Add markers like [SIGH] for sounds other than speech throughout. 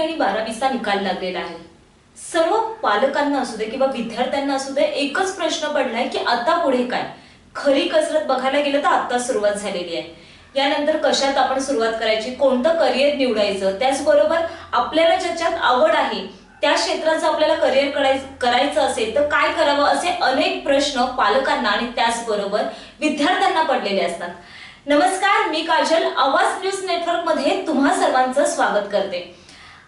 आणि बारावीचा निकाल लागलेला आहे. सर्व पालकांना असू दे किंवा विद्यार्थ्यांना असू दे एकच प्रश्न पडलाय की आता पुढे काय? खरी कसरत बघायला गेलं तर आता सुरुवात झालेली आहे. यानंतर कशात आपण सुरुवात करायची कोणतं करिअर निवडायचं त्याचबरोबर आपल्याला ज्याच्यात आवड आहे त्या क्षेत्राचं आपल्याला करिअर करायचं करायचं असेल तर काय करावं असे अनेक प्रश्न पालकांना आणि त्याचबरोबर विद्यार्थ्यांना पडलेले असतात. नमस्कार मी काजल आवाज न्यूज नेटवर्कमध्ये तुम्हा सर्वांचं स्वागत करते.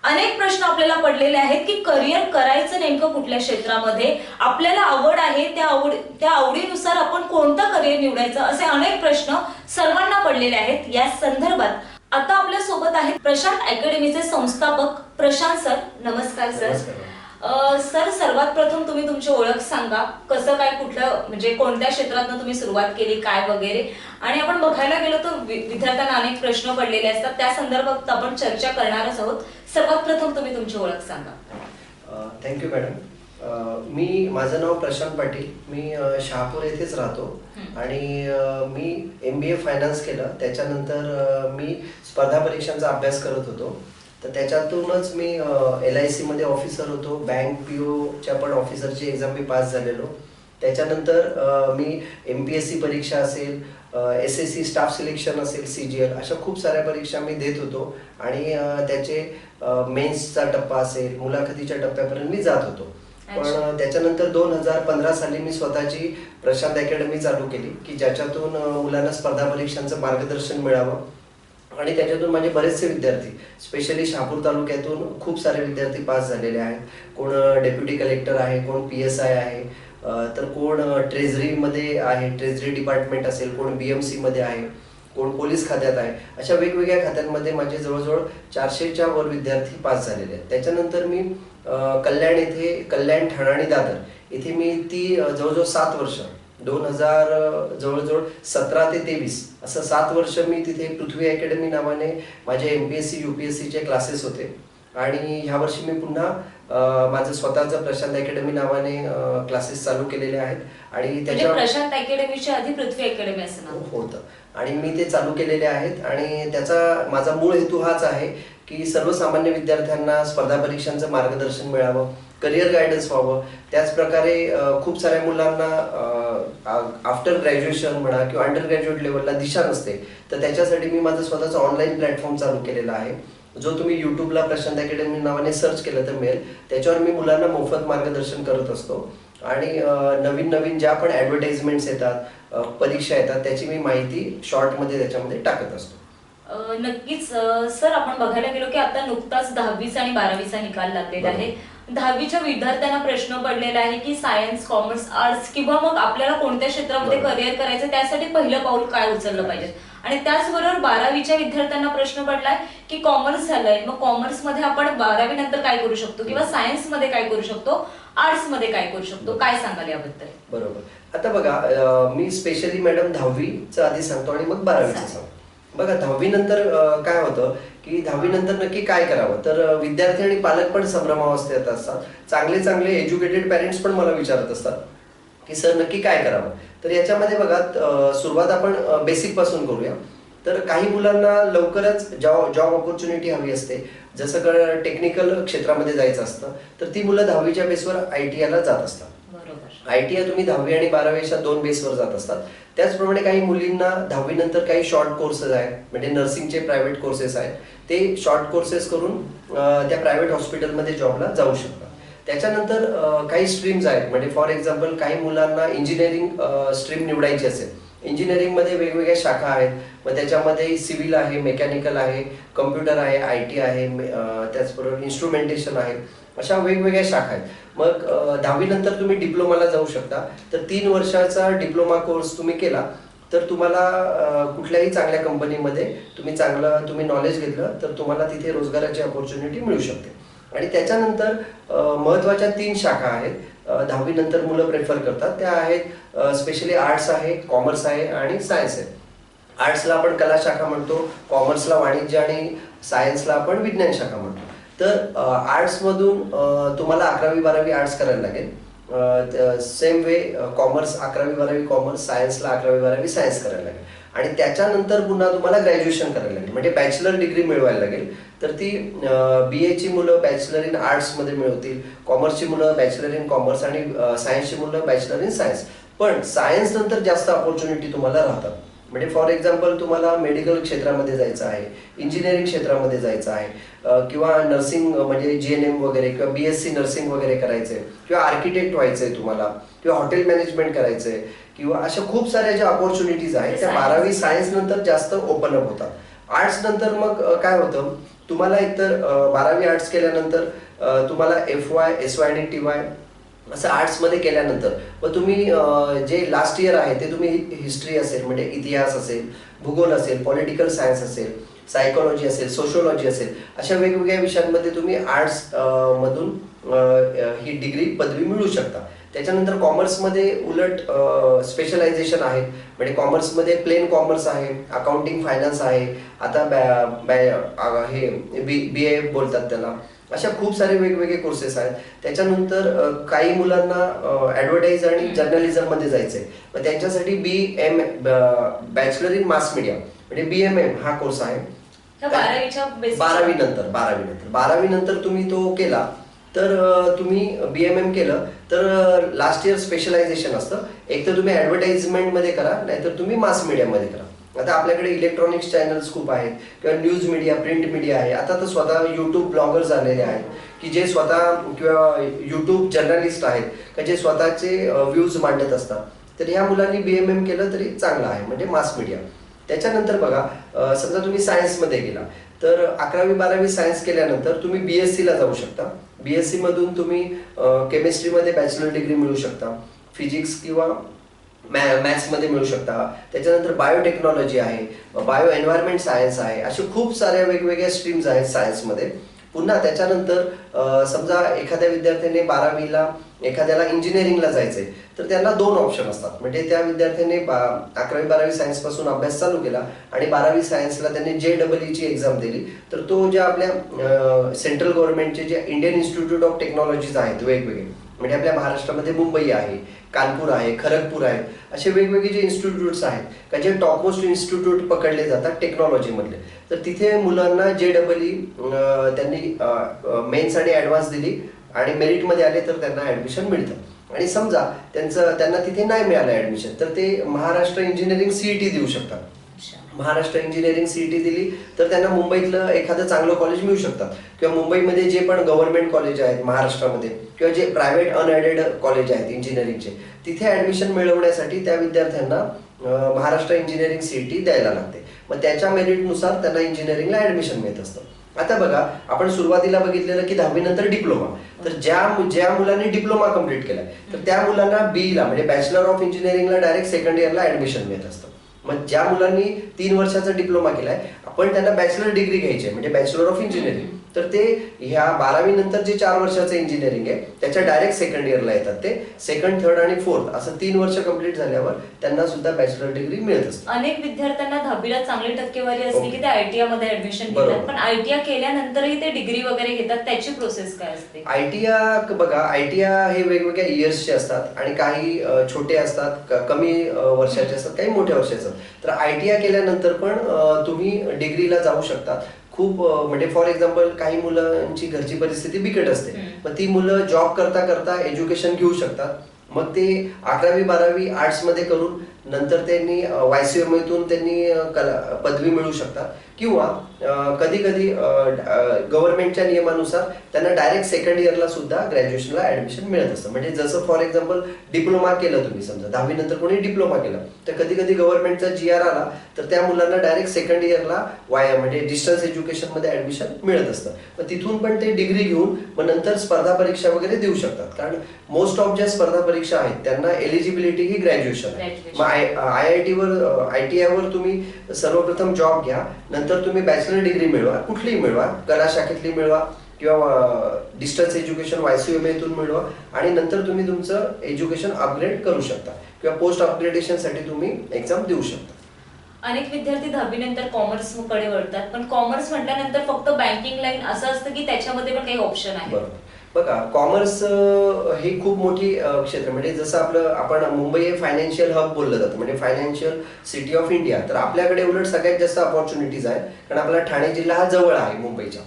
अनेक प्रश्न आपल्याला पडलेले आहेत की करिअर करायचं नेमकं कुठल्या क्षेत्रामध्ये? आपल्याला आवड आहे त्या आवड त्या आवडीनुसार आपण कोणतं करिअर निवडायचं असे अनेक प्रश्न सर्वांना पडलेले आहेत. या संदर्भात आता आपल्यासोबत आहेत प्रशांत अकॅडमीचे संस्थापक प्रशांत सर. नमस्कार सर. नमस्कार. सर सर्वात प्रथम तुम्ही तुमची ओळख सांगा. कसं काय कुठलं म्हणजे कोणत्या क्षेत्रातनं तुम्ही सुरुवात केली काय वगैरे? आणि आपण बघायला गेलो तर विद्यार्थ्यांना अनेक प्रश्न पडलेले असतात. त्या संदर्भात आपण चर्चा करणारच आहोत. सर्वात प्रथम तुम्ही तुमची ओळख सांगा. थँक्यू मॅडम मी माझं नाव प्रशांत पाटील. मी शहापूर येथेच राहतो. आणि मी एम बी ए फायनान्स केलं. त्याच्यानंतर मी स्पर्धा परीक्षांचा अभ्यास करत होतो. तर त्याच्यातूनच मी एल आय सीमध्ये ऑफिसर होतो. बँक पी ओच्या पण ऑफिसरची एक्झाम मी पास झालेलो. त्याच्यानंतर मी एम पी एस सी परीक्षा असेल S S C staff selection असेल सी जी एल अशा खूप साऱ्या परीक्षा मी देत होतो. आणि त्याचे मेन्सचा टप्पा असेल मुलाखतीच्या टप्प्यापर्यंत मी जात होतो. पण त्याच्यानंतर दोन हजार पंधरा साली मी स्वतःची प्रशांत अकॅडमी चालू केली की ज्याच्यातून मुलांना स्पर्धा परीक्षांचं मार्गदर्शन मिळावं. आणि त्याच्यातून माझे बरेचसे विद्यार्थी स्पेशली शहापूर तालुक्यातून खूप सारे विद्यार्थी पास झालेले आहेत. कोण डेप्युटी कलेक्टर आहे कोण पी एस आय आहे तर कोण ट्रेझरीमध्ये आहे ट्रेझरी डिपार्टमेंट असेल कोण बी एम सीमध्ये आहे कोण पोलीस खात्यात आहे अशा वेगवेगळ्या खात्यांमध्ये माझे जवळजवळ चारशेच्या वर विद्यार्थी पास झालेले आहेत. त्याच्यानंतर मी कल्याण येथे कल्याण ठाणा आणि दादर इथे मी ती जवळजवळ सात वर्ष दोन हजार जवळजवळ सतरा ते तेवीस असं सात वर्ष मी तिथे पृथ्वी अकॅडमी नावाने माझे M P S C U P S सीचे क्लासेस होते. आणि ह्या वर्षी मी पुन्हा माझं स्वतःचं प्रशांत अकॅडमी नावाने क्लासेस चालू केलेले आहेत. आणि म्हणजे त्याच्या प्रशांत अकॅडमीच्या आधी पृथ्वी अकॅडमी असं होतं. आणि मी ते चालू केलेले आहेत. आणि त्याचा माझा मूळ हेतू हाच आहे की सर्वसामान्य विद्यार्थ्यांना स्पर्धा परीक्षांचं मार्गदर्शन मिळावं करिअर गायडन्स व्हावं. त्याच प्रकारे अ, खूप साऱ्या मुलांना आफ्टर ग्रॅज्युएशन म्हणा किंवा अंडर ग्रॅज्युएट लेवलला दिशा नसते तर त्याच्यासाठी मी माझं स्वतःचा ऑनलाईन प्लॅटफॉर्म चालू केलेला आहे. जो तुम्ही युट्यूबला प्रशांत अकॅडमी नावाने सर्च केलं तर मिळेल. त्याच्यावर मी मुलांना मोफत मार्गदर्शन करत असतो. आणि नवीन नवीन ज्या पण ॲडव्हर्टाइजमेंट्स येतात परीक्षा येतात त्याची मी माहिती शॉर्टमध्ये त्याच्यामध्ये टाकत असतो. नक्कीच सर आपण बघायला गेलो की आता नुकताच दहावीचा आणि बारावीचा निकाल लागलेला आहे. दहावीच्या विद्यार्थ्यांना प्रश्न पडलेला आहे की सायन्स कॉमर्स आर्ट्स किंवा मग आपल्याला कोणत्या क्षेत्रामध्ये. करिअर करायचं त्यासाठी पहिलं पाऊल काय उचललं पाहिजे? आणि त्याचबरोबर बारावीच्या विद्यार्थ्यांना प्रश्न पडलाय की कॉमर्स झालंय. मग कॉमर्समध्ये आपण बारावी नंतर काय करू शकतो? किंवा सायन्समध्ये काय करू शकतो? आर्ट्समध्ये काय करू शकतो? काय सांगाल याबद्दल? बरोबर. आता बघा मी स्पेशली मॅडम दहावीचं आधी सांगतो आणि मग बारावीचं. सांगतो. बघा दहावीनंतर काय होतं की दहावीनंतर नक्की काय करावं? तर विद्यार्थी आणि पालक पण संभ्रमावस्थेत असतात. चांगले चांगले एज्युकेटेड पॅरेंट्स पण मला विचारत असतात की सर नक्की काय करावं? तर याच्यामध्ये बघा सुरुवात आपण बेसिकपासून करूया. तर काही मुलांना लवकरच जॉब जॉब ऑपॉर्च्युनिटी हवी असते. जसं टेक्निकल क्षेत्रामध्ये जायचं असतं तर ती मुलं दहावीच्या बेसवर आय टी आयला जात असतात. आय टी आय तुम्ही दहावी आणि बारावी अशा दोन बेसवर जात असतात. त्याचप्रमाणे काही मुलींना दहावी नंतर काही शॉर्ट कोर्सेस आहेत. म्हणजे नर्सिंगचे प्रायव्हेट कोर्सेस आहेत. ते शॉर्ट कोर्सेस करून त्या प्रायव्हेट हॉस्पिटलमध्ये जॉबला जाऊ शकतात. त्याच्यानंतर काही स्ट्रीम्स आहेत. म्हणजे फॉर एक्झाम्पल काही मुलांना इंजिनिअरिंग स्ट्रीम निवडायची असेल. इंजिनिअरिंगमध्ये वेगवेगळ्या शाखा आहेत. मग त्याच्यामध्ये सिव्हिल आहे मेकॅनिकल आहे कम्प्युटर आहे आय टी आहे त्याचबरोबर इन्स्ट्रुमेंटेशन आहे. अशा वेगवेगळ्या शाखा आहेत. मग दहावीनंतर तुम्ही डिप्लोमाला जाऊ शकता. तर तीन वर्षाचा डिप्लोमा कोर्स तुम्ही केला. तर तुम्हाला कुठल्याही चांगल्या कंपनीमध्ये तुम्ही चांगलं तुम्ही नॉलेज घेतलं तर तुम्हाला तिथे रोजगाराची ऑपॉर्च्युनिटी मिळू शकते. आणि त्याच्यानंतर महत्त्वाच्या तीन शाखा आहेत. दहावीनंतर मुलं प्रेफर करतात. त्या आहेत स्पेशली आर्ट्स आहे कॉमर्स आहे आणि सायन्स आहे. आर्ट्सला आपण कला शाखा म्हणतो कॉमर्सला वाणिज्य आणि सायन्सला आपण विज्ञान शाखा म्हणतो. तर आर्ट्समधून तुम्हाला अकरावी बारावी आर्ट्स करायला लागेल. सेम वे कॉमर्स अकरावी बारावी कॉमर्स सायन्सला अकरावी बारावी सायन्स करायला लागेल. आणि त्याच्यानंतर पुन्हा तुम्हाला ग्रॅज्युएशन करायला लागेल. म्हणजे बॅचलर डिग्री मिळवायला लागेल. तर ती बी एची मुलं बॅचलर इन आर्ट्समध्ये मिळवतील. कॉमर्सची मुलं बॅचलर इन कॉमर्स आणि सायन्सची मुलं बॅचलर इन सायन्स पण सायन्स नंतर जास्त ऑपॉर्च्युनिटी तुम्हाला राहतात. म्हणजे फॉर एक्झाम्पल तुम्हाला मेडिकल क्षेत्रामध्ये जायचं आहे इंजिनिअरिंग क्षेत्रामध्ये जायचं आहे किंवा नर्सिंग म्हणजे जी एन एम वगैरे किंवा बी एस सी नर्सिंग वगैरे करायचं आहे किंवा आर्किटेक्ट व्हायचं आहे तुम्हाला किंवा हॉटेल मॅनेजमेंट करायचं आहे किंवा अशा खूप साऱ्या ज्या ऑपॉर्च्युनिटीज आहेत त्या. बारावी सायन्स नंतर जास्त ओपन अप होतात. आर्ट्स नंतर मग काय होतं? तुम्हाला एकतर बारावी आर्ट्स केल्यानंतर तुम्हाला एफ वाय एस वाय आणि टी वाय असं आर्ट्समध्ये केल्यानंतर मग तुम्ही जे लास्ट इयर आहे ते तुम्ही हिस्ट्री असेल म्हणजे इतिहास असेल भूगोल असेल पॉलिटिकल सायन्स असेल सायकोलॉजी असेल सोशोलॉजी असेल अशा वेगवेगळ्या विषयांमध्ये तुम्ही आर्ट्स मधून ही डिग्री पदवी मिळू शकता. त्याच्यानंतर कॉमर्समध्ये उलट स्पेशलायझेशन आहेत. म्हणजे कॉमर्समध्ये प्लेन कॉमर्स आहे अकाउंटिंग फायनान्स आहे. आता बॅ हे बी बी ए बोलतात त्याला. अशा खूप सारे वेगवेगळे कोर्सेस आहेत. त्याच्यानंतर काही मुलांना ऍडव्हर्टाईज आणि जर्नलिझममध्ये जायचंय. मग त्यांच्यासाठी B M bachelor in mass media म्हणजे बी एम एम हा कोर्स आहे. बारावी नंतर बारावी नंतर. बारावी नंतर तुम्ही तो केला. तर तुम्ही बी एम एम केलं तर लास्ट इयर स्पेशलायझेशन असतं. एक तर तुम्ही ॲडव्हर्टाईजमेंटमध्ये करा नाहीतर तुम्ही मास मीडियामध्ये करा. आता आपल्याकडे इलेक्ट्रॉनिक्स चॅनल्स खूप आहेत किंवा न्यूज मीडिया प्रिंट मीडिया आहे. आता तर स्वतः यूट्यूब ब्लॉगर्स आलेले आहेत की जे स्वतः किंवा यूट्यूब जर्नलिस्ट आहेत का जे स्वतःचे व्ह्यूज मांडत असतात. तर ह्या मुलांनी बी एम एम केलं तरी चांगलं आहे म्हणजे मास मीडिया त्याच्यानंतर बघा समजा तुम्ही सायन्समध्ये गेला तर अकरावी बारावी सायन्स केल्यानंतर तुम्ही बी एस सीला जाऊ शकता. बी एस मधून तुम्ही केमिस्ट्रीमध्ये बॅचलर डिग्री मिळू शकता. फिजिक्स किंवा मॅथ्समध्ये मिळू शकता. त्याच्यानंतर बायोटेक्नॉलॉजी आहे बायो एन्व्हायरमेंट सायन्स आहे असे खूप साऱ्या वेगवेगळ्या स्ट्रीम्स आहेत सायन्समध्ये पुन्हा त्याच्यानंतर समजा एखाद्या विद्यार्थ्याने बारावीला एखाद्याला इंजिनिअरिंगला जायचंय तर त्यांना दोन ऑप्शन असतात. म्हणजे त्या विद्यार्थ्याने बा- अकरावी बारावी सायन्सपासून अभ्यास चालू केला आणि बारावी सायन्सला त्यांनी जे डबल ची एक्झाम दिली तर तो ज्या आपल्या सेंट्रल गव्हर्नमेंटचे जे इंडियन इन्स्टिट्यूट ऑफ टेक्नॉलॉजीज आहेत वेगवेगळे म्हणजे आपल्या महाराष्ट्रामध्ये मुंबई आहे कानपूर आहे खरगपूर आहे असे वेगवेगळे जे इन्स्टिट्यूट्स आहेत का जे टॉपमोस्ट इन्स्टिट्यूट पकडले जातात टेक्नॉलॉजीमधले तर तिथे मुलांना जे डबल ई त्यांनी मेन्स आणि ॲडव्हान्स दिली आणि मेरिटमध्ये आले तर त्यांना ॲडमिशन मिळतं. आणि समजा त्यांचं त्यांना तिथे नाही मिळालं ॲडमिशन तर ते महाराष्ट्र इंजिनिअरिंग सीईटी देऊ शकतात. महाराष्ट्र इंजिनिअरिंग सीईटी दिली तर त्यांना मुंबईतलं एखादं चांगलं कॉलेज मिळू शकतात. किंवा मुंबईमध्ये जे पण गव्हर्नमेंट कॉलेज आहेत महाराष्ट्रामध्ये किंवा जे प्रायव्हेट अनएडेड कॉलेज आहेत इंजिनिअरिंगचे तिथे ऍडमिशन मिळवण्यासाठी त्या विद्यार्थ्यांना महाराष्ट्र इंजिनिअरिंग सीईटी द्यायला लागते. मग त्याच्या मेरिटनुसार त्यांना इंजिनिअरिंगला ऍडमिशन मिळत असतं. आता बघा आपण सुरुवातीला बघितलेलं की दहावीनंतर डिप्लोमा तर ज्या ज्या मुलांनी डिप्लोमा कंप्लीट केला तर त्या मुलांना बी म्हणजे बॅचलर ऑफ इंजिनिअरिंगला डायरेक्ट सेकंड इयरला ऍडमिशन मिळत असतं. मग ज्या मुलांनी तीन वर्षाचा डिप्लोमा केलाय आपण त्यांना बॅचलर डिग्री घ्यायची आहे म्हणजे बॅचलर ऑफ इंजिनिअरिंग तर ते ह्या बारावी नंतर जे चार वर्षाचं इंजिनिअरिंग आहे त्याच्या डायरेक्ट सेकंड इयरला येतात ते. सेकंड थर्ड आणि फोर्थ असं तीन वर्ष कंप्लीट झाल्यावर त्यांना सुद्धा बॅचलर डिग्री मिळत असते. अनेक विद्यार्थ्यांना दहावीला चांगली टक्केवारी ओके. की ते आयटीआयमध्ये ऍडमिशन घेतात. पण आयटीआय केल्यानंतरही ते डिग्री वगैरे घेतात त्याची प्रोसेस काय असते? आयटीआ बघा आयटीआ हे वेगवेगळ्या इयर्सचे असतात आणि काही छोटे असतात कमी वर्षाचे असतात काही मोठ्या वर्षाचे असतात. तर आयटीआय केल्यानंतर पण तुम्ही डिग्रीला जाऊ शकतात. खूप म्हणजे फॉर एक्झाम्पल काही मुलांची घरची परिस्थिती बिकट असते. मग ती मुलं जॉब करता करता एज्युकेशन घेऊ शकतात मग ते अकरावी बारावी आर्ट्समध्ये करून नंतर त्यांनी वायसीएमएतून त्यांनी कला पदवी मिळवू शकतात. किंवा कधी कधी गव्हर्नमेंटच्या नियमानुसार त्यांना डायरेक्ट सेकंड इयरला सुद्धा ग्रॅज्युएशनला ऍडमिशन मिळत असतं. म्हणजे जसं फॉर एक्झाम्पल डिप्लोमा केलं तुम्ही समजा दहावी नंतर कोणी डिप्लोमा केला तर कधी कधी गव्हर्नमेंटचा जी आर आला तर त्या मुलांना डायरेक्ट सेकंड इयरला वाय म्हणजे डिस्टन्स एज्युकेशनमध्ये ऍडमिशन मिळत असतं. मग तिथून पण ते डिग्री घेऊन मग नंतर स्पर्धा परीक्षा वगैरे देऊ शकतात. कारण मोस्ट ऑफ ज्या स्पर्धा परीक्षा आहेत त्यांना एलिजिबिलिटी ही ग्रॅज्युएशन आहे. आय आय आय टीवर आय टी आयवर तुम्ही सर्वप्रथम जॉब घ्या. नंतर तुम्ही बॅचलर डिग्री मिळवा. कुठलीही मिळवा. कला शाखेतली मिळवा किंवा डिस्टन्स एज्युकेशन वायसीएम इथून मिळवा. आणि नंतर तुम्ही तुमचं एज्युकेशन अपग्रेड करू शकता. किंवा पोस्ट अपग्रेडेशनसाठी तुम्ही एक्झाम देऊ शकता. अनेक विद्यार्थी दहावी नंतर कॉमर्सकडे वळतात. पण कॉमर्स म्हटल्यानंतर फक्त बँकिंग लाईन असं असतं की त्याच्यामध्ये पण काही ऑप्शन आहे. बरोबर. बघा कॉमर्स ही खूप मोठी क्षेत्र म्हणजे जसं आपलं आपण मुंबई हे फायनान्शियल हब बोललं जातं. म्हणजे फायनान्शियल सिटी ऑफ इंडिया तर आपल्याकडे उलट सगळ्यात जास्त ऑपॉर्च्युनिटीज आहेत. कारण आपला ठाणे जिल्हा हा जवळ आहे मुंबईच्या.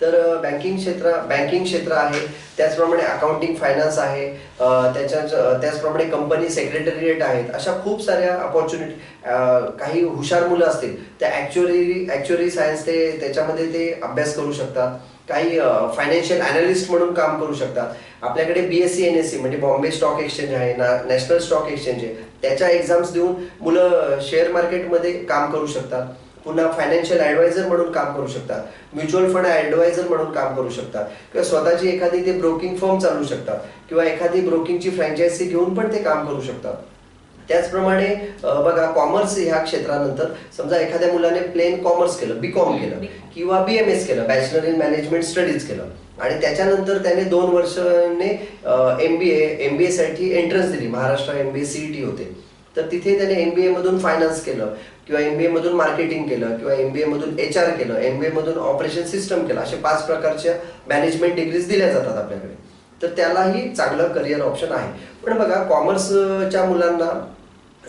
तर बँकिंग क्षेत्र बँकिंग क्षेत्र आहे. त्याचप्रमाणे अकाउंटिंग फायनान्स आहे. त्याच्या त्याचप्रमाणे कंपनी सेक्रेटरिएट आहेत. अशा खूप साऱ्या ऑपॉर्च्युनिटी काही हुशार मुलं असतील त्या ॲक्च्युअली ॲक्च्युअली सायन्स ते त्याच्यामध्ये ते अभ्यास करू शकतात. काही फायनान्शियल म्हणजे अनालिस्ट म्हणून काम करू शकतात आपल्याकडे B S C N S C म्हणजे बॉम्बे स्टॉक एक्सचेंज आहे ना नॅशनल स्टॉक एक्सचेंज आहे. त्याच्या एक्झाम्स देऊन मुलं शेअर मार्केटमध्ये काम करू शकतात. पुन्हा फायनान्शियल ॲडवायझर म्हणून काम करू शकतात. म्युच्युअल फंड ॲडवायझर म्हणून काम करू शकतात. किंवा स्वतःची एखादी ते ब्रोकिंग फर्म चालू शकतात. किंवा एखादी ब्रोकिंगची फ्रँचायझी घेऊन पण ते काम करू शकतात. त्याचप्रमाणे बघा कॉमर्स ह्या क्षेत्रानंतर समजा एखाद्या मुलाने प्लेन कॉमर्स केलं बी कॉम केलं किंवा बी एम एस केलं बॅचलर इन मॅनेजमेंट स्टडीज केलं. आणि त्याच्यानंतर त्याने दोन वर्षाने M B A M B एसाठी entrance दिली. Maharashtra M B A C T होते. तर तिथे त्याने एम बी मधून फायनान्स केलं किंवा एम बी मधून मार्केटिंग केलं किंवा एम बी मधून एच आर केलं एम बी मधून ऑपरेशन सिस्टम केलं असे पाच प्रकारच्या मॅनेजमेंट डिग्रीज दिल्या जातात आपल्याकडे. तर त्यालाही चांगलं करिअर ऑप्शन आहे. पण बघा कॉमर्सच्या मुलांना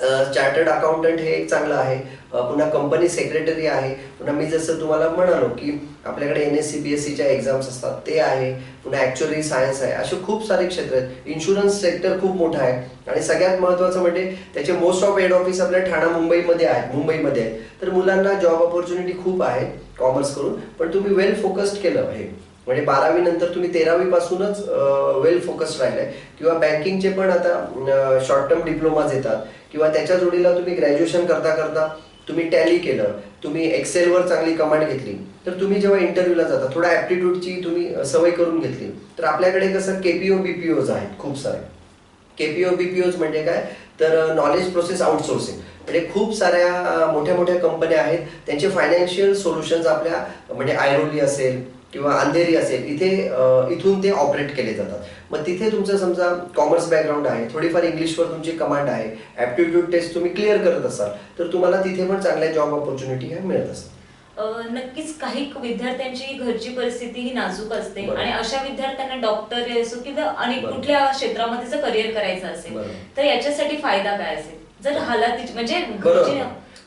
चार्टर्ड अकाउंटंट हे एक चांगलं आहे. पुन्हा कंपनी सेक्रेटरी आहे. पुन्हा मी जसं तुम्हाला म्हणालो की आपल्याकडे N S C B S सीच्या एक्झाम्स असतात ते आहे. पुन्हा ॲक्च्युअली सायन्स आहे. असे खूप सारे क्षेत्र आहेत. इन्शुरन्स सेक्टर खूप मोठं आहे. आणि सगळ्यात महत्त्वाचं म्हणजे त्याचे मोस्ट ऑफ हेड ऑफिस आपल्या ठाणा मुंबईमध्ये आहे मुंबईमध्ये आहे. तर मुलांना जॉब ऑपॉर्च्युनिटी खूप आहे कॉमर्स करून. पण तुम्ही वेल फोकस्ड केलं हे. म्हणजे बारावी नंतर तुम्ही तेरावी पासूनच वेल फोकस राहिलाय. किंवा बँकिंगचे पण आता शॉर्ट टर्म डिप्लोमाज येतात. किंवा त्याच्या जोडीला तुम्ही ग्रॅज्युएशन करता करता तुम्ही टॅली केलं. तुम्ही एक्सेलवर चांगली कमांड घेतली. तर तुम्ही जेव्हा इंटरव्ह्यूला जाता थोडा ॲप्टिट्यूडची तुम्ही सवय करून घेतली. तर आपल्याकडे कसं केपीओ बीपीओज आहेत खूप सारे. केपीओ बीपीओज म्हणजे काय? तर नॉलेज प्रोसेस आउटसोर्सिंग म्हणजे खूप साऱ्या मोठ्या मोठ्या कंपन्या आहेत. त्यांचे फायनान्शियल सोल्युशन्स आपल्या म्हणजे आयरोली असेल किंवा अंधेरी असेल इथे इथून ते ऑपरेट केले जातात मग तिथे तुमचं समजा कॉमर्स बॅकग्राऊंड आहे थोडीफार इंग्लिशवर तुमची कमांड आहे ॲप्टिट्यूड टेस्ट तुम्ही क्लिअर करत असाल तर तुम्हाला तिथे पण चांगल्या जॉब ऑपॉर्च्युनिटी ह्या मिळत असतात नक्कीच काही विद्यार्थ्यांची घरची परिस्थिती ही नाजूक असते. आणि अशा विद्यार्थ्यांना डॉक्टर असो किंवा आणि. कुठल्या क्षेत्रामध्ये जर करिअर करायचं असेल. तर याच्यासाठी फायदा काय असेल जर हालाती म्हणजे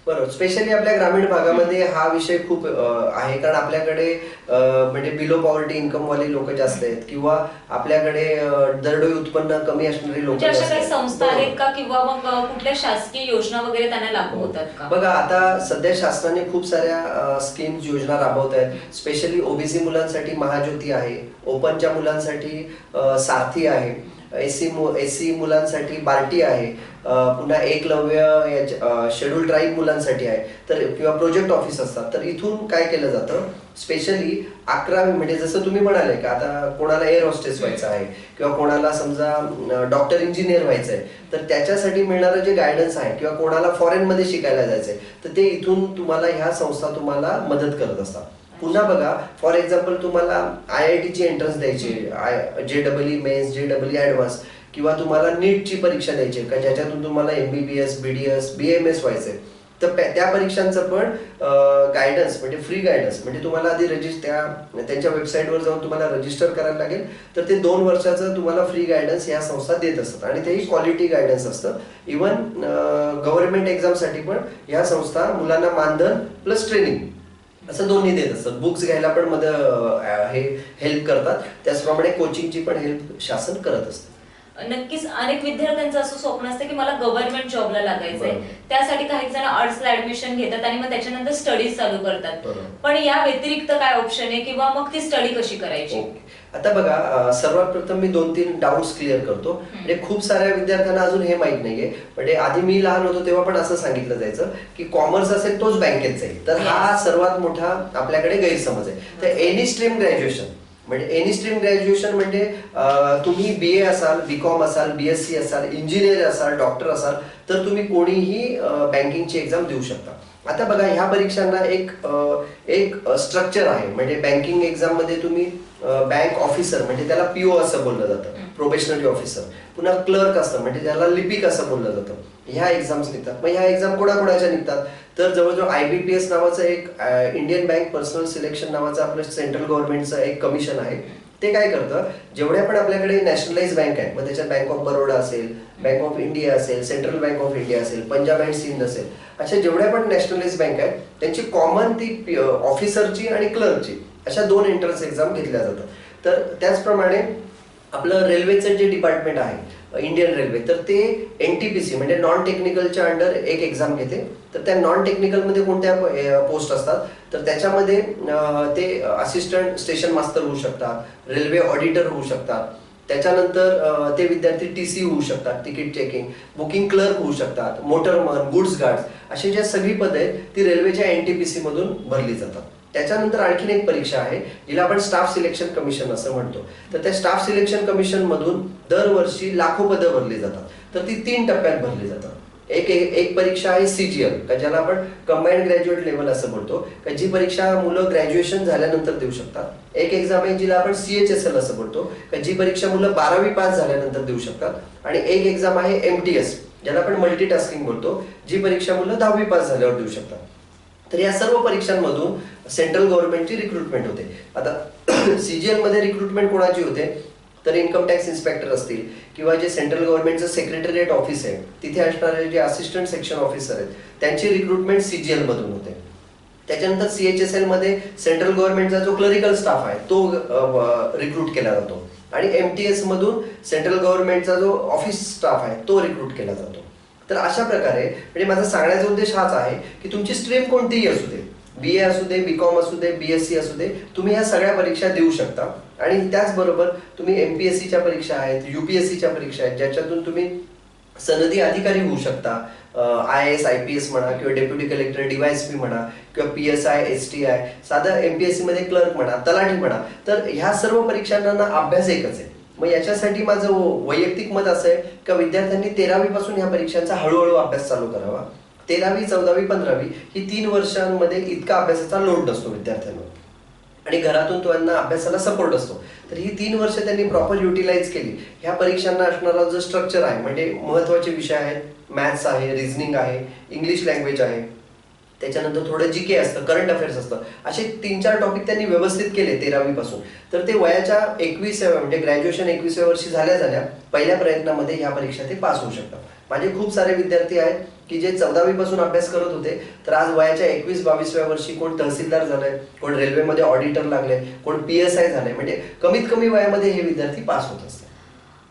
बरोबर. स्पेशली आपल्या ग्रामीण भागामध्ये हा विषय खूप आहे. कारण आपल्याकडे म्हणजे बिलो पॉवर्टी इन्कम वाले लोक जास्त आहेत किंवा आपल्याकडे दरडोई उत्पन्न कमी असणारी लोक म्हणजे अशा काही संस्था आहेत का किंवा मग कुठल्या शासकीय योजना वगैरे त्यांना लागू होतात का? बघा आता सध्या शासनाने खूप साऱ्या स्कीम्स योजना राबवत आहेत. स्पेशली ओबीसी मुलांसाठी महाज्योती आहे. ओपनच्या मुलांसाठी सारथी आहे. एस सी मु एस सी मुलांसाठी बार्टी आहे पुन्हा एकलव्य शेड्यूल ट्राईब मुलांसाठी आहे. तर किंवा प्रोजेक्ट ऑफिस असतात तर इथून काय केलं जातं? स्पेशली अकरावी म्हणजे जसं तुम्ही म्हणाले का आता कोणाला एअर हॉस्टेस व्हायचं आहे किंवा कोणाला समजा डॉक्टर इंजिनियर व्हायचं आहे तर त्याच्यासाठी मिळणारं जे गायडन्स आहे किंवा कोणाला फॉरेनमध्ये शिकायला जायचं आहे तर ते इथून तुम्हाला ह्या संस्था तुम्हाला मदत करत असतात. पुन्हा बघा फॉर एक्झाम्पल तुम्हाला आय आय टीची एंट्रन्स द्यायची I J double E mains J double E advance किंवा तुम्हाला नीटची परीक्षा द्यायची आहे का ज्याच्यातून तुम्हाला M B B S B D S B M S व्हायचं आहे. तर त्या- त्या परीक्षांचं पण गायडन्स म्हणजे फ्री गायडन्स म्हणजे तुम्हाला आधी रजिस्ट त्या त्यांच्या वेबसाईटवर जाऊन तुम्हाला रजिस्टर करायला लागेल. तर ते दोन वर्षाचं तुम्हाला फ्री गायडन्स या संस्था देत असतात. आणि तेही क्वालिटी गायडन्स असतं. इवन गव्हर्नमेंट एक्झामसाठी पण या संस्था मुलांना मानधन प्लस ट्रेनिंग असं दोन्ही देत असतात. बुक्स घ्यायला पण मदत हे हेल्प करतात. त्याचप्रमाणे कोचिंगची पण हेल्प शासन करत असतं. नक्कीच अनेक विद्यार्थ्यांचं असं स्वप्न असतं की मला गव्हर्नमेंट जॉबला लागायचंय. त्यासाठी काही जण आर्ट्सला ऍडमिशन घेतात आणि मग त्याच्यानंतर स्टडीज चालू करतात. पण या व्यतिरिक्त काय ऑप्शन आहे? किंवा मग ती स्टडी कशी करायची? आता बघा सर्वात प्रथम मी दोन तीन डाऊट्स क्लिअर करतो. म्हणजे खूप साऱ्या विद्यार्थ्यांना अजून हे माहीत नाहीये. म्हणजे आधी मी लहान होतो तेव्हा पण असं सांगितलं जायचं की कॉमर्स असेल तोच बँकेत जाईल. तर हा सर्वात मोठा आपल्याकडे गैरसमज आहे. तर एनी स्ट्रीम ग्रॅज्युएशन म्हणजे एनी स्ट्रीम ग्रॅज्युएशन म्हणजे तुम्ही बी ए असाल बी कॉम असाल बी एस सी असाल इंजिनियर असाल डॉक्टर असाल तर तुम्ही कोणीही बँकिंगची एक्झाम देऊ शकता. आता बघा ह्या परीक्षांना एक एक स्ट्रक्चर आहे. म्हणजे बँकिंग एक्झाममध्ये तुम्ही बँक ऑफिसर म्हणजे त्याला पीओ असं बोललं जातं. प्रोबेशनरी ऑफिसर पुन्हा क्लर्क असतं म्हणजे त्याला लिपिक असं बोललं जातं. ह्या एक्झाम्स निघतात. मग ह्या एक्झाम कोणाकोणाच्या निघतात? तर जवळजवळ आय बी पी एस नावाचं एक इंडियन बँक पर्सनल सिलेक्शन नावाचं आपलं सेंट्रल गव्हर्नमेंटचं एक कमिशन आहे. ते काय करतं जेवढ्या पण आपल्याकडे नॅशनलाइज बँक आहेत मग त्याच्यात बँक ऑफ बरोडा असेल बँक ऑफ इंडिया असेल सेंट्रल बँक ऑफ इंडिया असेल पंजाब अँड सिंध असेल अशा जेवढ्या पण नॅशनलाइज बँक आहेत त्यांची कॉमन ती ऑफिसरची आणि क्लर्कची अशा दोन एंट्रन्स एक्झाम घेतल्या जातात. तर त्याचप्रमाणे आपलं रेल्वेचं जे डिपार्टमेंट आहे इंडियन रेल्वे तर ते एन टी पी सी म्हणजे नॉन टेक्निकलच्या अंडर एक एक्झाम घेते. तर त्या नॉन टेक्निकलमध्ये कोणत्या पोस्ट असतात? तर त्याच्यामध्ये ते असिस्टंट स्टेशन मास्तर होऊ शकतात रेल्वे ऑडिटर होऊ शकतात. त्याच्यानंतर ते विद्यार्थी टी सी होऊ शकतात तिकीट चेकिंग बुकिंग क्लर्क होऊ शकतात मोटरमन गुड्स गार्ड्स अशी ज्या सगळी पद आहेत ती रेल्वेच्या एन टी पी सीमधून भरली जातात. त्याच्यानंतर आणखीन एक परीक्षा आहे जिला आपण स्टाफ सिलेक्शन कमिशन असं म्हणतो. तर त्या स्टाफ सिलेक्शन कमिशन मधून दरवर्षी लाखो पदं भरली जातात. तर ती तीन टप्प्यात भरली जातात. एक एक एक परीक्षा आहे सीजीएल का ज्याला आपण कंबाईंड ग्रॅज्युएट लेवल असं म्हणतो का जी परीक्षा मुलं ग्रॅज्युएशन झाल्यानंतर देऊ शकतात. एक एक्झाम आहे जिला आपण सीएचएसएल असं म्हणतो का जी परीक्षा मुलं बारावी पास झाल्यानंतर देऊ शकतात. आणि एक एक्झाम आहे एमटीएस ज्याला आपण मल्टीटास्किंग बोलतो जी परीक्षा मुलं दहावी पास झाल्यावर देऊ शकतात. तर या सर्व परीक्षांमधून सेंट्रल गव्हर्नमेंटची रिक्रुटमेंट होते. आता [CLEARS THROAT] सीजीएलमध्ये रिक्रुटमेंट कोणाची होते? तर इन्कम टॅक्स इन्स्पेक्टर असतील किंवा जे सेंट्रल गव्हर्नमेंटचं सेक्रेटरिएट ऑफिस आहे तिथे असणारे जे असिस्टंट सेक्शन ऑफिसर आहेत त्यांची रिक्रुटमेंट सीजीएल मधून होते. त्याच्यानंतर सीएचएसएलमध्ये सेंट्रल गव्हर्नमेंटचा जो क्लरिकल स्टाफ आहे तो रिक्रूट केला जातो. आणि एमटीएस मधून सेंट्रल गव्हर्नमेंटचा जो ऑफिस स्टाफ आहे तो रिक्रूट केला जातो. तर अशा प्रकारे म्हणजे माझा सांगण्याचा उद्देश हाच आहे की तुमची स्ट्रीम कोणतीही असू दे बी ए असू दे बी कॉम असू दे बी एस सी असू दे तुम्ही ह्या सगळ्या परीक्षा देऊ शकता. आणि त्याचबरोबर तुम्ही एम पी एस सीच्या परीक्षा आहेत युपीएससीच्या परीक्षा आहेत ज्याच्यातून तुम्ही सनदी अधिकारी होऊ शकता. I S I P S म्हणा किंवा deputy collector D Y S P म्हणा किंवा P S I S T I साधा एम पी एस सीमध्ये क्लर्क म्हणा तलाठी म्हणा तर ह्या सर्व परीक्षांना अभ्यास एकच आहे. मग याच्यासाठी माझं वैयक्तिक मत असं आहे का विद्यार्थ्यांनी तेरावीपासून या ह्या परीक्षांचा हळूहळू अभ्यास चालू करावा? तेरावी चौदावी पंधरावी ही तीन वर्षांमध्ये इतका अभ्यासाचा लोड नसतो विद्यार्थ्यांवर. आणि घरातून त्यांना अभ्यासाला सपोर्ट असतो. तर ही तीन वर्ष त्यांनी प्रॉपर युटिलाइज केली. ह्या परीक्षांना असणारा जो स्ट्रक्चर आहे म्हणजे महत्त्वाचे विषय आहेत मॅथ्स आहे रिझनिंग आहे इंग्लिश लँग्वेज आहे त्याच्यानंतर थोडं जी के असतं करंट अफेअर्स असतं. असे तीन चार टॉपिक त्यांनी व्यवस्थित केले तेरावीपासून. तर ते वयाच्या एकविसाव्या म्हणजे ग्रॅज्युएशन एकविसाव्या वर्षी झाल्या झाल्या पहिल्या प्रयत्नामध्ये ह्या परीक्षा ते पास होऊ शकतात. माझे खूप सारे विद्यार्थी आहेत की जे चौदावी पासून अभ्यास करत होते तर आज वयाच्या एकवीस बावीसव्या वर्षी कोण तहसीलदार झालंय कोण रेल्वेमध्ये ऑडिटर लागले कोण पी एस आय झालंय. म्हणजे कमीत कमी वयामध्ये हे विद्यार्थी पास होत असतात.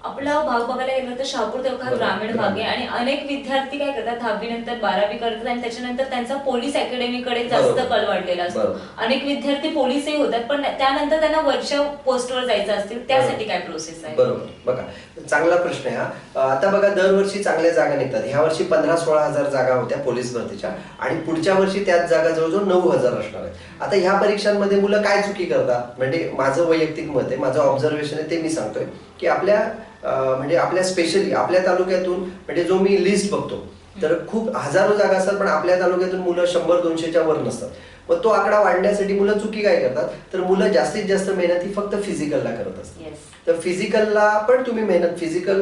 आपला भाग बघायला गेलं तर शहापूर तालुका. ग्रामीण भाग आहे आणि अनेक विद्यार्थी काय करतात दहावी नंतर बारावी करतात आणि त्याच्यानंतर त्यांचा पोलीस अकॅडमीकडे जास्त. कल वाढलेला असतो. अनेक विद्यार्थी पोलीसही होतात पण त्यानंतर त्यांना वरच्या पोस्टवर जायचं असतील त्यासाठी काय प्रोसेस आहे? बरोबर. बघा चांगला प्रश्न आहे हा. आता बघा दरवर्षी चांगल्या जागा निघतात. ह्या वर्षी पंधरा सोळा हजार जागा होत्या पोलीस भरतीच्या आणि पुढच्या वर्षी त्याच जागा जवळजवळ नऊ हजार असणार आहेत. आता ह्या परीक्षांमध्ये मुलं काय चुकी करतात? म्हणजे माझं वैयक्तिक मत आहे माझं ऑब्झर्वेशन आहे ते मी सांगतोय. की आपल्या म्हणजे आपल्या स्पेशली आपल्या तालुक्यातून म्हणजे जो मी लिस्ट बघतो तर खूप हजारो जागा असतात पण आपल्या तालुक्यातून मुलं शंभर दोनशेच्या वर नसतात. मग तो आकडा वाढण्यासाठी मुलं चुकी काय करतात? तर मुलं जास्तीत जास्त मेहनत ही फक्त फिजिकलला करत असतात. तर फिजिकलला पण तुम्ही मेहनत फिजिकल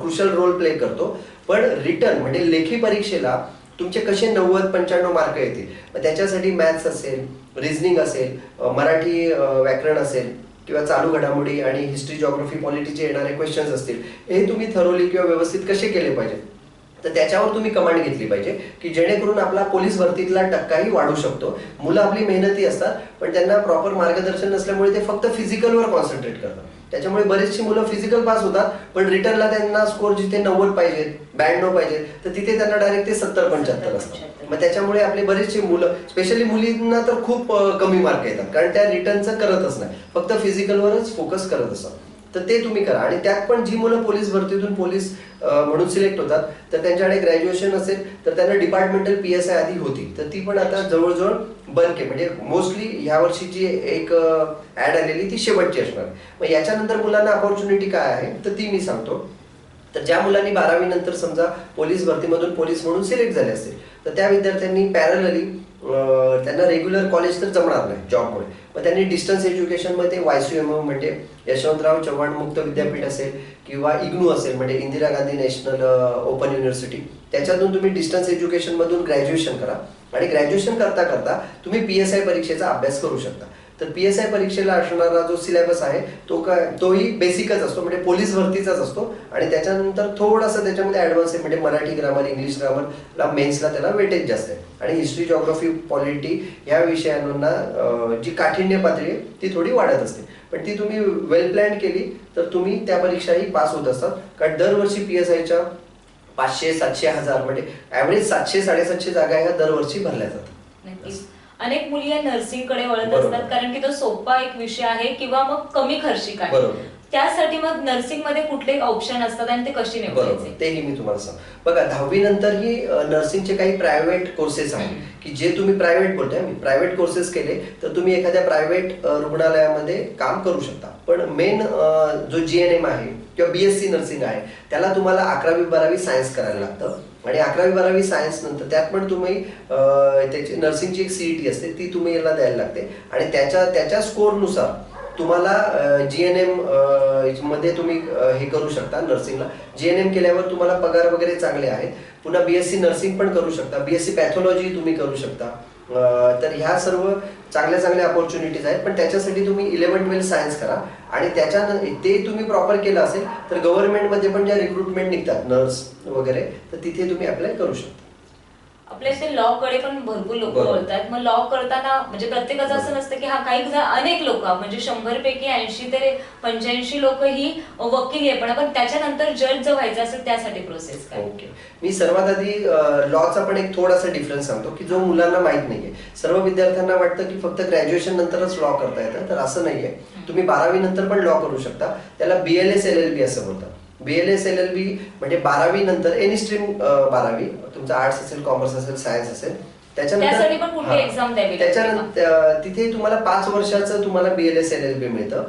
क्रुशल रोल प्ले करतो. पण रिटर्न म्हणजे लेखी परीक्षेला तुमचे कसे नव्वद पंच्याण्णव मार्क येतील? त्याच्यासाठी मॅथ्स असेल रिझनिंग असेल मराठी व्याकरण असेल किंवा चालू घडामोडी आणि हिस्ट्री जॉग्रफी पॉलिटीचे येणारे क्वेश्चन्स असतील हे तुम्ही थरोली किंवा व्यवस्थित कसे केले पाहिजे? तर त्याच्यावर तुम्ही कमांड घेतली पाहिजे की जेणेकरून आपला पोलीस भरतीतला टक्काही वाढू शकतो. मुलं आपली मेहनती असतात पण त्यांना प्रॉपर मार्गदर्शन नसल्यामुळे ते फक्त फिजिकलवर कॉन्सन्ट्रेट करतात. त्याच्यामुळे बरेचशी मुलं फिजिकल पास होतात पण रिटर्नला त्यांना स्कोर जिथे नव्वद पाहिजेत ब्याण्णव पाहिजेत तर तिथे त्यांना डायरेक्ट ते सत्तर पंच्याहत्तर असतात मग त्याच्यामुळे आपले बरेचसे मुलं स्पेशली मुलींना तर खूप कमी मार्क येतात. कारण त्या रिटर्नचं करतच नाही. फक्त फिजिकलवरच फोकस करत असतात. तर ते तुम्ही करा. आणि त्यात पण जी मुलं पोलीस भरतीतून पोलीस म्हणून सिलेक्ट होतात तर त्यांच्याकडे ग्रॅज्युएशन असेल तर त्यांना डिपार्टमेंटल पी एस आय आधी होती. तर ती पण आता जवळजवळ बंद म्हणजे मोस्टली ह्या वर्षीची एक ऍड आलेली ती शेवटची असणार. मग याच्यानंतर मुलांना अपॉर्च्युनिटी काय आहे? तर ती मी सांगतो. तर ज्या मुलांनी बारावी नंतर समजा पोलीस भरतीमधून पोलीस म्हणून सिलेक्ट झाले असतील तर त्या विद्यार्थ्यांनी पॅरलली त्यांना रेग्युलर कॉलेज तर जमणार नाही जॉबमुळे मग त्यांनी डिस्टन्स एज्युकेशनमध्ये वायसीएम म्हणजे यशवंतराव चव्हाण मुक्त विद्यापीठ असेल किंवा इग्नू असेल म्हणजे Indira Gandhi national open university त्याच्यातून तुम्ही डिस्टन्स एज्युकेशनमधून ग्रॅज्युएशन करा. आणि ग्रॅज्युएशन करता करता तुम्ही पी एस आय परीक्षेचा अभ्यास करू शकता. तर पी एस आय परीक्षेला असणारा जो सिलेबस आहे तो काय तोही बेसिकच असतो म्हणजे पोलीस भरतीचाच असतो. आणि त्याच्यानंतर थोडासा त्याच्यामध्ये ऍडव्हान्स आहे म्हणजे मराठी ग्रामर इंग्लिश ग्रामरला मेन्सला त्याला वेटेज जास्त आहे. आणि हिस्ट्री जॉग्राफी पॉलिटी या विषयांना जी काठिण्य पातळी आहे ती थोडी वाढत असते. पण ती तुम्ही वेल प्लॅन केली तर तुम्ही त्या परीक्षाही पास होत असतात. कारण दरवर्षी पी एस आयच्या पाचशे सातशे हजार म्हणजे ॲव्हरेज सातशे साडेसातशे जागा ह्या दरवर्षी भरल्या जातात. अनेक मुली या नर्सिंगकडे वळत. असतात कारण की तो सोपा एक विषय आहे किंवा मग कमी खर्चिक आहे. त्यासाठी मग नर्सिंगमध्ये कुठले ऑप्शन असतात आणि ते कशी निवडायचे? तेही मी तुम्हाला सांग. बघा दहावी नंतर ही नर्सिंगचे काही प्रायव्हेट कोर्सेस आहेत. की जे तुम्ही प्रायव्हेट बोलताय मी प्रायव्हेट कोर्सेस केले तर तुम्ही एखाद्या प्रायव्हेट रुग्णालयामध्ये काम करू शकता. पण मेन जो जी एन एम आहे किंवा बी एस सी नर्सिंग आहे त्याला तुम्हाला अकरावी बारावी सायन्स करायला लागतं. आणि अकरावी बारावी सायन्स नंतर. त्यात पण तुम्ही त्याची नर्सिंगची एक टी असते ती तुम्ही याला द्यायला लागते. आणि त्याच्या त्याच्या स्कोरनुसार तुम्हाला जी एन एममध्ये तुम्ही हे करू शकता नर्सिंगला जी एन एम केल्यावर तुम्हाला पगार वगैरे चांगले आहेत. पुन्हा बीएससी नर्सिंग पण करू शकता. बीएससी पॅथॉलॉजी तुम्ही करू शकता. तर ह्या सर्व चांगल्या चांगल्या अपॉर्च्युनिटीज आहेत. पण त्याच्यासाठी तुम्ही इलेव्हन ट्वेल्थ सायन्स करा. आणि त्याच्या ते तुम्ही प्रॉपर केलं असेल तर गव्हर्नमेंटमध्ये पण ज्या रिक्रुटमेंट निघतात नर्स वगैरे तर तिथे तुम्ही अप्लाय करू शकता. आपल्या इथे लॉ कडे पण भरपूर लोक बरोबर. वळतात मग लॉ करताना म्हणजे प्रत्येकाचं असं नसतं की हा काही जण अनेक लोक म्हणजे शंभर पैकी ऐंशी ते पंच्याऐंशी लोक ही वकील आहे. पण आपण त्याच्यानंतर जज जर व्हायचं असेल त्यासाठी प्रोसेस काय ओके. मी सर्वात आधी लॉचा पण एक थोडासा डिफरन्स सांगतो की जो मुलांना माहीत नाहीये. सर्व विद्यार्थ्यांना वाटतं की फक्त ग्रॅज्युएशन नंतरच लॉ करता येतं. तर असं नाहीये. तुम्ही बारावी नंतर पण लॉ करू शकता. त्याला B L S L L B असं बोलतात. B L S L L B म्हणजे बारावी नंतर एनी स्ट्रीम बारावी तुमचं आर्ट्स असेल कॉमर्स असेल सायन्स असेल त्याच्यानंतर अं, तिथे तुम्हाला पाच वर्षाचं तुम्हाला B L S L L B मिळतं.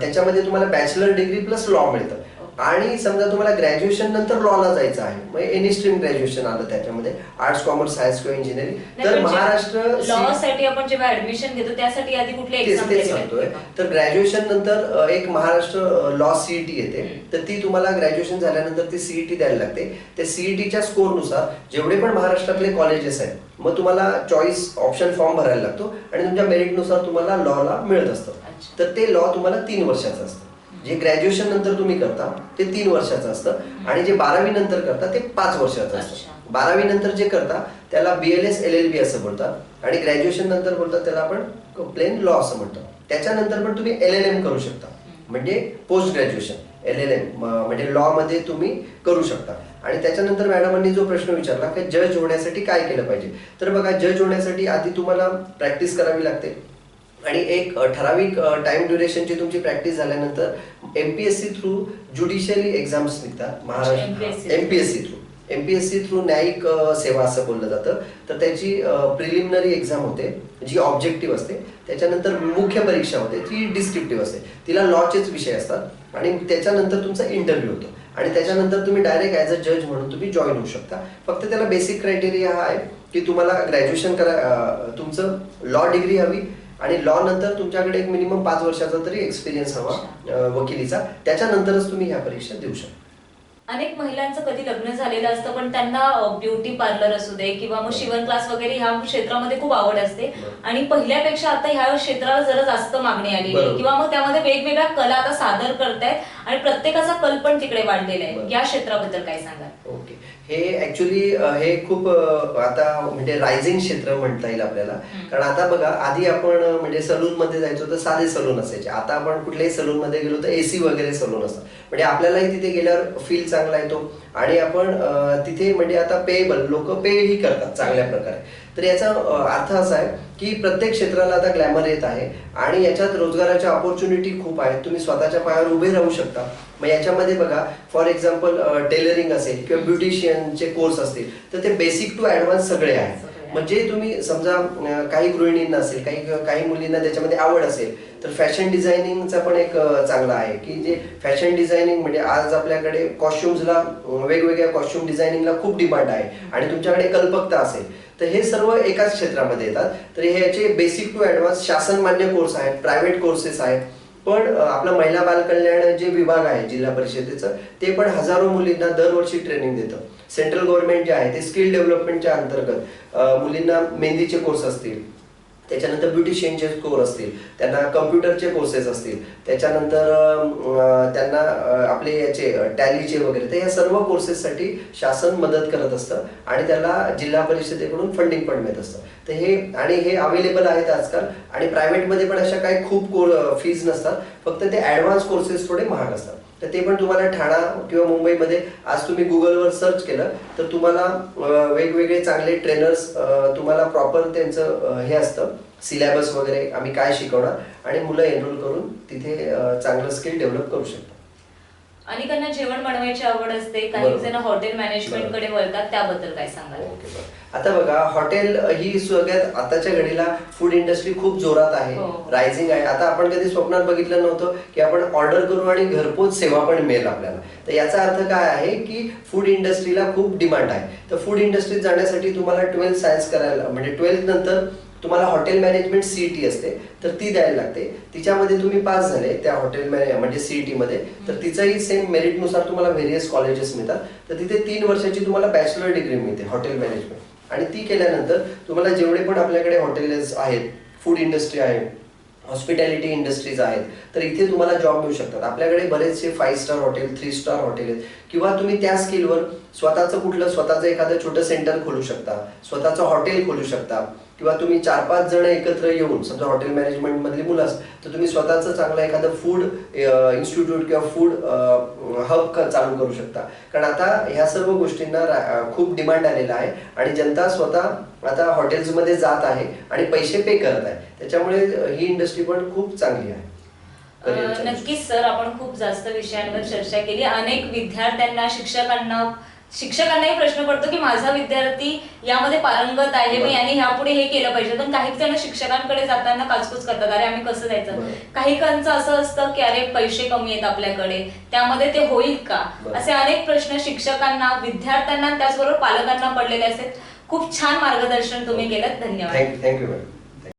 त्याच्यामध्ये तुम्हाला बॅचलर डिग्री प्लस लॉ मिळतं. आणि समजा तुम्हाला ग्रॅज्युएशन नंतर लॉला जायचं आहे. मग एनी स्ट्रीम ग्रॅज्युएशन आलं त्याच्यामध्ये. आर्ट्स कॉमर्स सायन्स किंवा इंजिनिअरिंग तर महाराष्ट्र लॉ साठी आपण जेव्हा ऍडमिशन घेतो त्यासाठी आधी कुठले एक्झाम सांगतोय. तर ग्रॅज्युएशन नंतर एक महाराष्ट्र लॉ सीईटी येते. तर ती तुम्हाला ग्रॅज्युएशन झाल्यानंतर ती सीईटी द्यायला लागते. त्या सीईटीच्या स्कोरनुसार जेवढे पण महाराष्ट्रातले कॉलेजेस आहेत मग तुम्हाला चॉईस ऑप्शन फॉर्म भरायला लागतो. आणि तुमच्या मेरिटनुसार तुम्हाला लॉला मिळत असतं. तर ते लॉ तुम्हाला तीन वर्षाचं असतं. जे ग्रॅज्युएशन नंतर तुम्ही करता ते तीन वर्षाचं असतं. आणि जे बारावी नंतर करता ते पाच वर्षाचं. असतं. बारावी नंतर जे करता त्याला B L S L L B असं बोलतात. आणि ग्रॅज्युएशन नंतर बोलतात त्याला आपण प्लेन लॉ असं म्हणतो त्याच्यानंतर पण तुम्ही एल एल एम करू शकता. म्हणजे post graduation L L M म्हणजे लॉ मध्ये तुम्ही करू शकता. आणि त्याच्यानंतर मॅडमांनी जो प्रश्न विचारला की जज होण्यासाठी काय केलं पाहिजे? तर बघा जज होण्यासाठी आधी तुम्हाला प्रॅक्टिस करावी लागते. आणि एक ठराविक टाइम ड्युरेशनची तुमची प्रॅक्टिस झाल्यानंतर एमपीएससी थ्रू ज्युडिशियली एक्झाम्स निघतात. Maharashtra MPSC through MPSC through न्यायिक सेवा असं बोललं जातं. तर त्याची प्रिलिमिनरी एक्झाम होते जी ऑब्जेक्टिव्ह असते. त्याच्यानंतर मुख्य परीक्षा होते ती डिस्क्रिप्टिव्ह असते. तिला लॉचेच विषय असतात. आणि त्याच्यानंतर तुमचा इंटरव्ह्यू होतो. आणि त्याच्यानंतर तुम्ही डायरेक्ट ॲज अ जज म्हणून तुम्ही जॉईन होऊ शकता. फक्त त्याला बेसिक क्रायटेरिया हा आहे की तुम्हाला ग्रॅज्युएशन करा तुमचं लॉ डिग्री हवी आणि लॉ नंतर तुमच्याकडे एक मिनिमम पाच वर्षाचा तरी एक्सपिरियन्स हवा वकिलीचा. त्याच्यानंतरच तुम्ही ह्या परीक्षा देऊ शकता. अनेक महिलांचं कधी लग्न झालेलं असतं पण त्यांना ब्युटी पार्लर असू दे किंवा मग शिवण क्लास वगैरे ह्या क्षेत्रामध्ये खूप आवड असते. आणि पहिल्यापेक्षा आता ह्या क्षेत्राला जरा जास्त मागणी आलेली बरोबर. किंवा मग त्यामध्ये वेगवेगळ्या कला आता सादर करतायत. आणि प्रत्येकाचा कल पण तिकडे वाढलेला आहे. या क्षेत्राबद्दल काय सांगाल? ओके. हे ऍक्च्युली हे खूप आता म्हणजे रायझिंग क्षेत्र म्हणता येईल आपल्याला. कारण आता बघा आधी आपण म्हणजे सलून मध्ये जायचो तर साधे सलून असायचे. आता आपण कुठल्याही सलून मध्ये गेलो तर एसी वगैरे सलून असतात. म्हणजे आपल्यालाही तिथे गेल्यावर फील चांगला येतो. आणि आपण तिथे म्हणजे आता पेएबल लोक पेही करतात चांगल्या प्रकारे. तर याचा अर्थ असा आहे की प्रत्येक क्षेत्राला आता ग्लॅमर येत आहे आणि याच्यात रोजगाराच्या ऑपॉर्च्युनिटी खूप आहेत. तुम्ही स्वतःच्या पायावर उभे राहू शकता. मग याच्यामध्ये बघा फॉर एक्झाम्पल टेलरिंग असेल किंवा ब्युटिशियनचे कोर्स असतील तर ते बेसिक टू ऍडव्हान्स सगळे आहेत. म्हणजे तुम्ही समजा काही गृहिणींना असेल काही काही मुलींना त्याच्यामध्ये आवड असेल तर फॅशन डिझायनिंगचा पण एक चांगला आहे. की जे फॅशन डिझायनिंग म्हणजे आज आपल्याकडे कॉस्ट्युम्सला वेगवेगळ्या कॉस्ट्युम डिझायनिंगला खूप डिमांड आहे आणि तुमच्याकडे कल्पकता असेल तर हे सर्व एकाच क्षेत्रामध्ये येतात. तर ह्याचे बेसिक टू ऍडव्हान्स शासन मान्य कोर्स आहेत प्रायव्हेट कोर्सेस आहेत. पण आपलं महिला बालकल्याण जे विभाग आहे जिल्हा परिषदेचं ते पण हजारो मुलींना दरवर्षी ट्रेनिंग देतं. सेंट्रल गव्हर्नमेंट जे आहे ते स्किल डेव्हलपमेंटच्या अंतर्गत मुलींना मेहंदीचे कोर्स असतील त्याच्यानंतर ब्युटिशियनचे कोर्स असतील त्यांना कम्प्युटरचे कोर्सेस असतील त्याच्यानंतर त्यांना आपले याचे टॅलीचे वगैरे तर या सर्व कोर्सेससाठी शासन मदत करत असतं आणि त्याला जिल्हा परिषदेकडून फंडिंग पण मिळत असतं. तर हे आणि हे अवेलेबल आहेत आजकाल आणि प्रायव्हेटमध्ये पण अशा काही खूप कोर फीज नसतात फक्त ते ॲडव्हान्स कोर्सेस थोडे महाग असतात. तर ते पण तुम्हाला ठाणा किंवा मुंबईमध्ये आज तुम्ही गुगलवर सर्च केलं तर तुम्हाला वेगवेगळे चांगले ट्रेनर्स तुम्हाला प्रॉपर त्यांचं हे असतं. सिलॅबस वगैरे आम्ही काय शिकवणार? आणि मुलं एनरोल करून तिथे चांगलं स्किल डेव्हलप करू शकतो अनेकांना जेवण बनवायची आवड असते काही बरोबर. जण हॉटेल मॅनेजमेंटकडे वळतात त्याबद्दल काय सांगाल ओके, बरं. आता बघा हॉटेल ही सगळ्यात आताच्या घडीला फूड इंडस्ट्री खूप जोरात आहे हो. रायझिंग आहे आता आपण कधी स्वप्नात बघितलं नव्हतं की आपण ऑर्डर करू आणि घरपोच सेवा पण मिळेल आपल्याला तर याचा अर्थ काय आहे की फूड इंडस्ट्रीला खूप डिमांड आहे तर फूड इंडस्ट्रीत जाण्यासाठी तुम्हाला ट्वेल्थ सायन्स करायला म्हणजे ट्वेल्थ नंतर तुम्हाला हॉटेल मॅनेजमेंट सीईटी असते तर ती द्यायला लागते. तिच्यामध्ये तुम्ही पास झाले त्या हॉटेल मॅने म्हणजे सीईटी मध्ये. तर तिचंही सेम मेरिटनुसार तुम्हाला व्हेरियस कॉलेजेस मिळतात. तर तिथे तीन वर्षाची तुम्हाला बॅचलर डिग्री मिळते हॉटेल मॅनेजमेंट आणि ती केल्यानंतर तुम्हाला जेवढे पण आपल्याकडे हॉटेल्स आहेत फूड इंडस्ट्री आहे हॉस्पिटॅलिटी इंडस्ट्रीज आहेत तर इथे तुम्हाला जॉब मिळू शकतात. आपल्याकडे बरेचसे five star hotel three star hotel आहेत. किंवा तुम्ही त्या स्किलवर स्वतःचं कुठलं स्वतःचं एखादं छोटं सेंटर खोलू शकता स्वतःचं हॉटेल खोलू शकता किंवा तुम्ही चार पाच जण एकत्र येऊन समजा हॉटेल मॅनेजमेंट मधली मुलं असतात तर तुम्ही स्वतःचं चांगलं एखादं फूड इन्स्टिट्यूट किंवा फूड हब चालू करू शकता. कारण आता ह्या सर्व गोष्टींना खूप डिमांड आलेला आहे आणि जनता स्वतः आता हॉटेल्समध्ये जात आहे आणि पैसे पे करत आहे. त्याच्यामुळे ही इंडस्ट्री पण खूप चांगली आहे. नक्कीच सर आपण खूप जास्त विषयांवर चर्चा केली. अनेक विद्यार्थ्यांना शिक्षकांना शिक्षकांनाही प्रश्न पडतो की माझा विद्यार्थी यामध्ये पारंगत आहे मी. आणि ह्यापुढे हे केलं पाहिजे. पण काही जण शिक्षकांकडे जाताना काचकूच करतात. अरे आम्ही कसं जायचं. काही कांचं असं असतं की अरे पैसे कमी आहेत आपल्याकडे. त्यामध्ये ते होईल का. असे अनेक प्रश्न शिक्षकांना विद्यार्थ्यांना त्याचबरोबर पालकांना पडलेले असतात. खूप छान मार्गदर्शन तुम्ही केलं धन्यवाद. थँक्यू